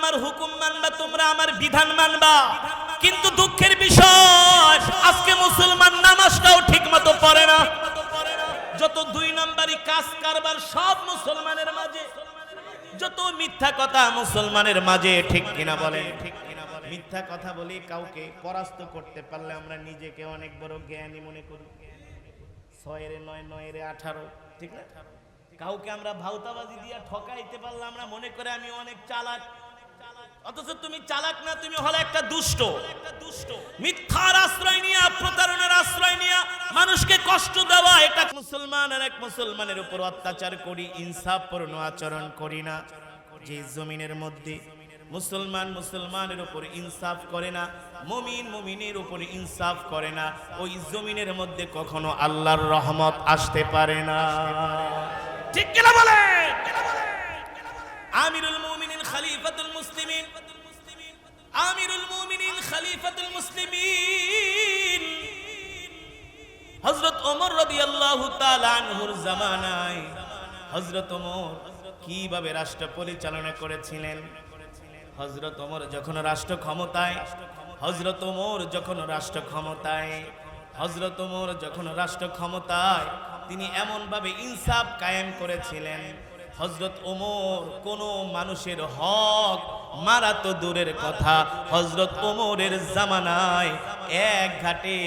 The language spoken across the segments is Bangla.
আমার হুকুম মানবা, তোমরা আমার বিধান মানবা। কিন্তু দুঃখের বিষয়, আজকে মুসলমান নামাজটাও ঠিক মতো পড়ে না। যত দুই নাম্বারই কাজ কারবার সব মুসলমানের মাঝে, যত মিথ্যা কথা মুসলমানের মাঝে, ঠিক কিনা বলেন? ঠিক কিনা বলেন মিথ্যা কথা বলি কাউকে পরাস্ত করতে পারলে আমরা নিজেকে অনেক বড় জ্ঞানী মনে করি। ছয়ের নয়, নয়ের আঠারো, ঠিক না? কাউকে আমরা ভাউতাবাজি দিয়ে ঠকাইতে পারলে আমরা মনে করে আমি অনেক চালাক। অথচ তুমি চালাক না, তুমি হলে একটা দুষ্ট। মিথ্যার আশ্রয় নিয়ে আশ্রয় নিয়ে মানুষকে কষ্ট দেওয়া, এটা মুসলমান আর এক মুসলমানের উপর অত্যাচার করি, ইনসাফপূর্ণ আচরণ করি না। যে জমিনের মধ্যে মুসলমান মুসলমানের উপর ইনসাফ করে না, মুমিন মুমিনের উপর ইনসাফ করে না, ওই জমিনের মধ্যে কখনো আল্লাহর রহমত আসতে পারে না। ঠিক কিনা বলেন? আমিরুল মুমিনিন আমিরুল কীভাবে রাষ্ট্র পরিচালনা করেছিলেন? হযরত ওমর যখন রাষ্ট্র ক্ষমতায়, হযরত ওমর যখন রাষ্ট্র ক্ষমতায়, হযরত ওমর যখন রাষ্ট্র ক্ষমতায়, তিনি এমনভাবে ইনসাফ কায়েম করেছিলেন। হজরত ওমর, কোন মানুষের হক মারা তো দূরের কথা। হজরত ওমরের জামানায় এক ঘাটে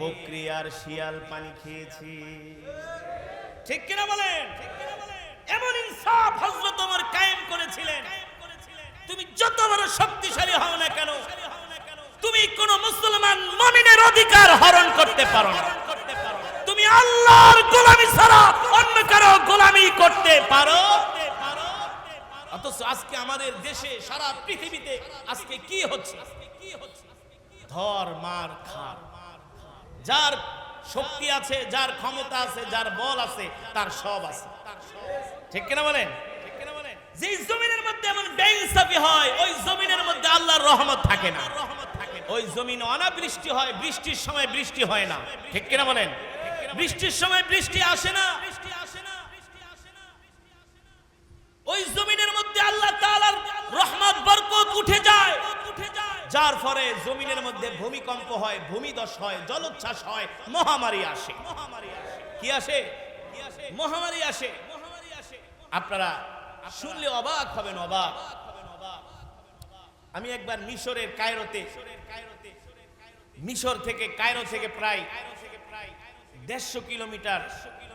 বকরি আর শিয়াল পানি খেয়েছি। ঠিক কিনা বলেন? এমন ইনসাফ হজরত ওমর কায়েম করেছিলেন। তুমি যত বড় শক্তিশালী হও না কেন, তুমি কোন মুসলমান মমিনের অধিকার হরণ করতে পারো না। তুমি আল্লাহর গোলামি ছাড়া অন্য কারও গোলামি করতে পারো? অথচ আজকে আমাদের দেশে, সারা পৃথিবীতে আজকে কি হচ্ছে? ধর, মার, খার। যার শক্তি আছে, যার ক্ষমতা আছে, যার বল আছে, তার সব আছে। ঠিক কিনা বলেন? যে জমিনের মধ্যে এমন বেইনসাফি হয়, ওই জমিনের মধ্যে আল্লাহর রহমত থাকে না। ওই জমিন অনাবৃষ্টি হয়, বৃষ্টির সময় বৃষ্টি হয় না। ঠিক কিনা বলেন? বৃষ্টির সময় বৃষ্টি আসে না। ওই জমিনের মধ্যে আল্লাহ তাআলার রহমত, বরকত উঠে যায়। যার ফলে জমিনের মধ্যে ভূমিকম্প হয় ভূমিদশ হয়, জলোচ্ছ্বাস হয়, মহামারী আসে। কি আসে? মহামারী আসে। আপনারা শুনলে অবাক হবেন, অবাক। আমি একবার মিশরের কায়রোতে, মিশর থেকে কায়রো থেকে প্রায় দেড়শো কিলোমিটার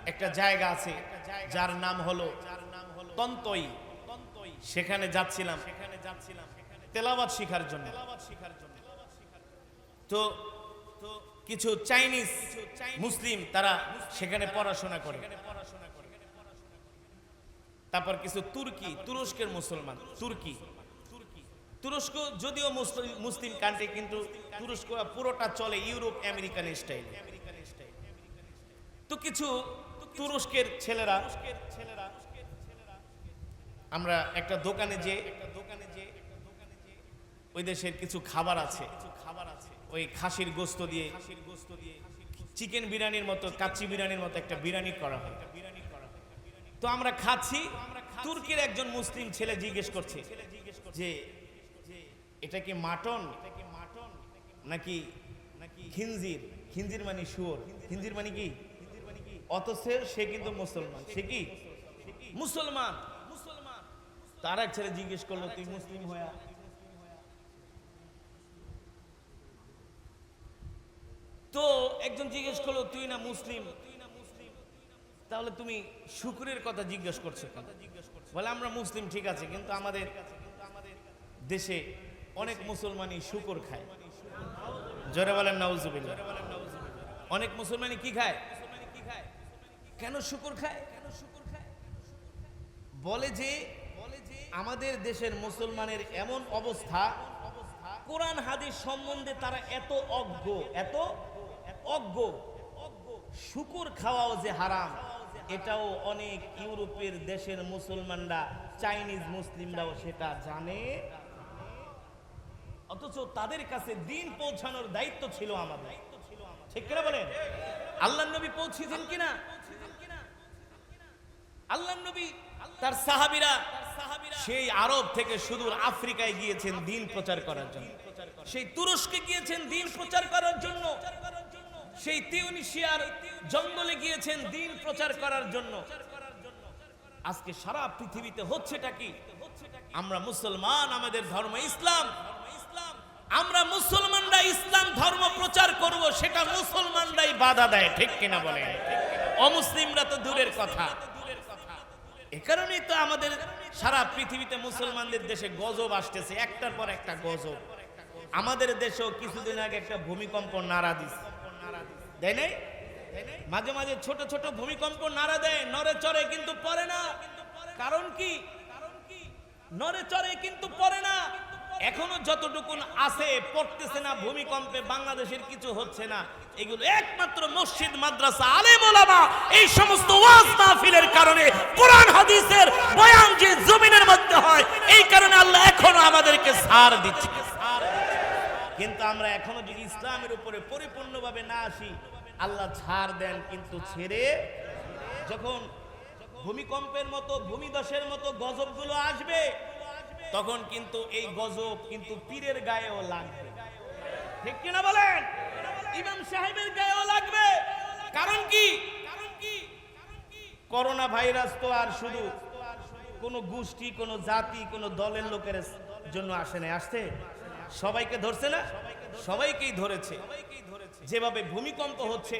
একটা জায়গা আছে, যার নাম হলো তন্তই। সেখানে যাচ্ছিলাম। সেখানে যাচ্ছিলাম তেলাবাদ শিখার জন্য। তো কিছু চাইনিজ মুসলিম তারা সেখানে পড়াশোনা করে। তারপর কিছু তুর্কি, তুরস্কের মুসলমান, তুর্কি। তুরস্ক যদিও মুসলিম- কান্ট্রি কিন্তু তুরস্ক পুরোটা চলে ইউরোপ আমেরিকান স্টাইল তো কিছু তুরস্কের ছেলেরা, আমরা একটা দোকানে যে দোকানে যে ওই দেশের কিছু খাবার আছে খাবার আছে ওই খাসির গোস্ত দিয়ে খাসির গোস্ত দিয়ে চিকেন বিরিয়ানির মতো, কাচ্চি বিরিয়ানির মতো একটা বিরিয়ানি করা হয়। তো আমরা খাচ্ছি, তুর্কির একজন মুসলিম ছেলে জিজ্ঞেস করছে যে, এটা কি মাটন নাকি নাকি খিনজির? খিনজির মানে শুয়োর। খিনজির মানে কি? অথচ সে কিন্তু মুসলমান। সে কি? মুসলমান। মুসলমান তার এক ছেলে জিজ্ঞেস করল, তুই মুসলিম হয়ে? তো একজন জিজ্ঞেস করল, তুই না মুসলিম? তাহলে তুমি শুকুরের কথা জিজ্ঞেস করছ বলে, আমরা মুসলিম, ঠিক আছে, কিন্তু আমাদের দেশে অনেক মুসলমানই শুকর খায়। জোরে বলেন, নাউজুবিল্লাহ। অনেক মুসলমানই কি খায়? কেন শুকুর খায়? কেন শুকর খায় বলে যে, আমাদের দেশের মুসলমানের এমন অবস্থা, কোরআন হাদিস সম্বন্ধে তারা এত অজ্ঞ এত অজ্ঞ। শুকুর খাওয়াও যে হারাম, এটাও অনেক ইউরোপের দেশের মুসলমানরা, চাইনিজ মুসলিমরাও সেটা জানে। অথচ তাদের কাছে দিন পৌঁছানোর দায়িত্ব ছিল আমাদের। ঠিক কিনা বলেন? আল্লাহ নবী পৌঁছেছেন কিনা? আল্লাহ নবী, তার সাহাবিরা, সেই আরব থেকে সুদূর আফ্রিকায় গিয়েছেন দিন প্রচার করার জন্য। সেই তুরস্কে গিয়েছেন দিন প্রচার করার জন্য। সেই তিউনিশিয়ার জঙ্গলে গিয়েছেন দিন প্রচার করার জন্য। আজকে সারা পৃথিবীতে হচ্ছেটা কি? আমরা মুসলমান, আমাদের ধর্ম ইসলাম। আমরা মুসলমানরা ইসলাম ধর্ম প্রচার করব, সেটা মুসলমানরাই বাধা দেয়, ঠিক কিনা বলে অমুসলিমরা তো দূরের কথা। এ কারণেই তো আমাদের সারা পৃথিবীতে মুসলমানদের দেশে গজব আসতেছে, একটার পর একটা গজব। আমাদের দেশেও কিছুদিন আগে একটা ভূমিকম্প নাড়া দিছে। দেয় নাই? মাঝে মাঝে ছোট ছোট ভূমিকম্প নাড়া দেয় নরে চড়ে কিন্তু পড়ে না। কারণ কি? নরে চড়ে কিন্তু পড়ে না। এখনও যতটুকুন আছে, পড়তেছে না, ভূমিকম্পে বাংলাদেশের কিছু হচ্ছে না। এগুলো একমাত্র মসজিদ, মাদ্রাসা, আলেম এই সমস্ত ওয়াজ মাহফিলের কারণে কোরআন, হাদিসের বয়ান যে জমিনের মধ্যে হয়, এই কারণে আল্লাহ এখনও আমাদেরকে সার দিচ্ছে। কিন্তু আমরা এখনও যদি ইসলামের উপরে পরিপূর্ণভাবে না আসি, আল্লাহ ছাড় দেন, কিন্তু ছেড়ে যখন ভূমিকম্পের মতো ভূমিদশের মতো গজবগুলো আসবে তখন কিন্তু এই গজব কিন্তু পীরের গায়েও লাগবে। ঠিক কিনা বলেন? ইমাম সাহেবের গায়েও লাগবে। কারণ কি? করোনা ভাইরাস তো আর শুধু কোন গোষ্ঠী, কোন জাতি, কোন দলের লোকের জন্য আসে না আসছে? সবাইকে ধরছে না? সবাইকেই ধরেছে। যেভাবে ভূমিকম্প হচ্ছে,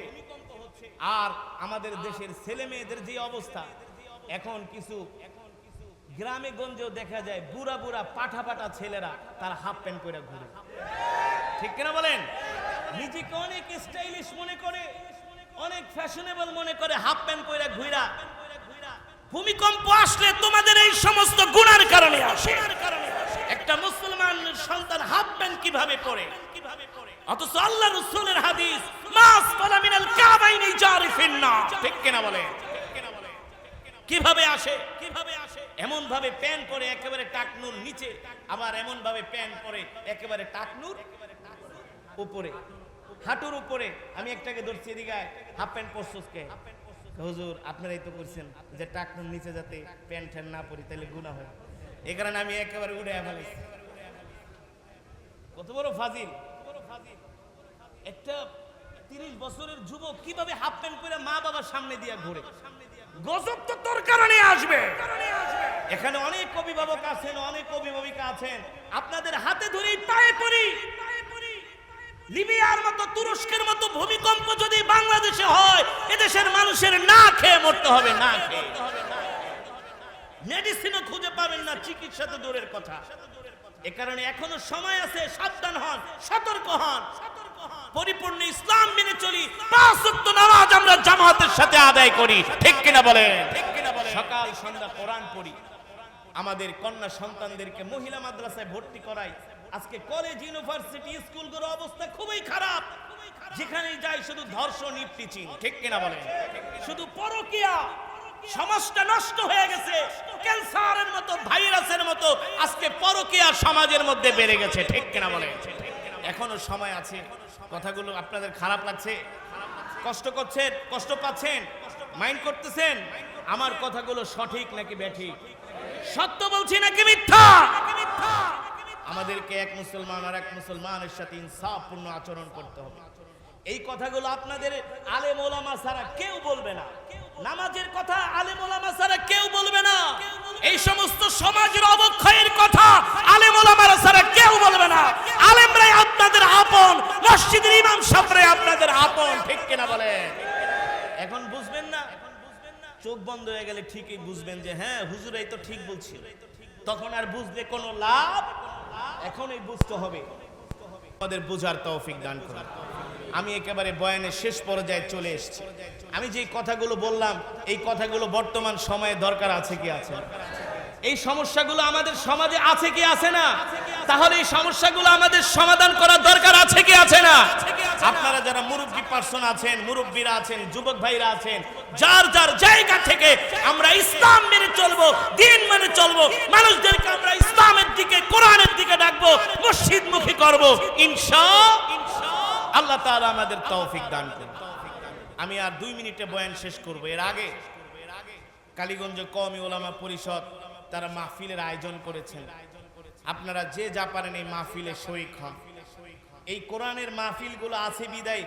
আর আমাদের দেশের ছেলে মেয়েদের যে অবস্থা, এখন কিছু গ্রামে গঞ্জেও দেখা যায় বুড়া বুড়া পাঠা পাঠা ছেলেরা তার হাফ প্যান্ট পরে ঘুরে। ঠিক কিনা বলেন? নিজেকে অনেক স্টাইলিশ মনে করে, অনেক ফ্যাশনেবল মনে করে হাফ প্যান্ট পরে ঘুরা। ভূমিকম্প আসলে তোমাদের এই সমস্ত গুণার কারণে আসে। একটা মুসলমান সন্তান হাফ প্যান্ট কীভাবে পরে? অথচ আল্লাহ রসুলের হাদিস, মাস ফালা মিনাল কাবাইনি জারিফিন না ঠিক কিনা বলে কীভাবে আসে? কীভাবে এমন ভাবে প্যান্ট পরে একেবারে টাকনুর নিচে, আবার এমন ভাবে প্যান্ট পরে একেবারে টাকনুর উপরে। হাঁটুর উপরে। আমি একটাকে ধরছি এদিকে হাফ প্যান্ট পরছস কে? হুজুর, আপনারাই তো করছেন যে টাকনুর নিচে যাতে প্যান্ট ট্যান্ট না পরি, তাহলে গুণা হয়। এই কারণে আমি একেবারে উড়ে ফেলেছি। কত বড় ফাজিল। একটা তিরিশ বছরের যুবক কীভাবে হাফ প্যান্ট পরে মা বাবার সামনে দিয়ে ঘুরে? গজব তো তোর কারণে আসবে। এখানে অনেক অভিভাবক আছেন, অনেক অভিভাবিকা আছেন। আপনাদের হাতে ধরেই পায়ে পড়ি। লিবিয়ার মতো তুরস্কের মতো ভূমিকম্প যদি বাংলাদেশে হয়, এদেশের মানুষের না খেয়ে মরতে হবে, না খেয়ে। মেডিসিনও খুঁজে পাবেন না, চিকিৎসা তো দূরের কথা। এ কারণে এখনও সময় আছে, সাবধান হন, সতর্ক হন। পরিপূর্ণ ইসলাম মেনে চলি। পাঁচ ওয়াক্ত নামাজ আমরা জামাতের সাথে আদায় করি। ঠিক কিনা বলেন? সকাল সন্ধ্যা কোরআন পড়ি। আমাদের কন্যা সন্তানদেরকে মহিলা মাদ্রাসায় ভর্তি করাই। আজকে কলেজ ইউনিভার্সিটি স্কুলগুলোর অবস্থা খুবই খারাপ। যেখানেই যাই শুধু ধর্ষণ ইফটিচিং ঠিক কিনা বলেন? শুধু পরকিয়া। সমাজটা নষ্ট হয়ে গেছে। ক্যান্সারের মতো ভাইরাসের মতো আজকে পরকিয়া সমাজের মধ্যে বেড়ে গেছে। ঠিক কিনা বলে এখনও সময় আছে। কথাগুলো আপনাদের খারাপ লাগছে? কষ্ট করছেন? কষ্ট পাচ্ছেন? মাইন্ড করতেছেন? আমার কথাগুলো সঠিক নাকি ব্যাঠিক? সত্য বলছি নাকি মিথ্যা? আমাদেরকে এক মুসলমান আর এক মুসলমানের সাথে ইনসাফপূর্ণ আচরণ করতে হবে। এই কথাগুলো আপনাদের আলেম ওলামা ছাড়া কেউ বলবে না। নামাজের কথা আলেম ওলামা ছাড়া কেউ বলবে না। এই সমস্ত সমাজের অবক্ষয়ের কথা আলেম ওলামারা ছাড়া কেউ বলবে না। আলেমরাই আপনাদের আপন, মসজিদের ইমাম সাহেবরাই আপনাদের আপন, ঠিক কিনা বলেন? এখন বুঝবেন না? চোখ বন্ধ হয়ে গেলে ঠিকই বুঝবেন যে হ্যাঁ হুজুরাই তো ঠিক বলছিল। তখন আর বুঝলে কোনো লাভ? এখনই বুঝতে হবে। আমাদের বোঝার তৌফিক দান করুন। আমি একেবারে বয়ানের শেষ পর্যায়ে চলে এসেছি। আমি যে কথাগুলো বললাম, এই কথাগুলো বর্তমান সময়ে দরকার আছে কি আছে? এই সমস্যাগুলো আমাদের সমাজে আছে কি আছে না? তাহলে এই সমস্যাগুলো আমাদের সমাধান করার দরকার আছে কি আছে না? আপনারা যারা মুরব্বী পার্সন আছেন, মুরব্বীরা আছেন, যুবক ভাইরা আছেন, যার যার জায়গা থেকে আমরা ইসলাম মেনে চলবো, দিন মেনে চলবো, মানুষদেরকে আমরা ইসলামের দিকে, কোরআনের দিকে ডাকবো মসজিদ মুখী করব, ইনশা আল্লাহ তাআলা আমাদের তৌফিক দান করুন। আমি আর দুই মিনিটে বয়ান শেষ করব। এর আগে কালীগঞ্জ কওমি ওলামা পরিষদ তারা মাহফিলের আয়োজন করেছেন। আপনারা যে যা পারেন এই মাহফিলে শরিক হন। এই কোরআনের মাহফিলগুলো আছে বিদায়।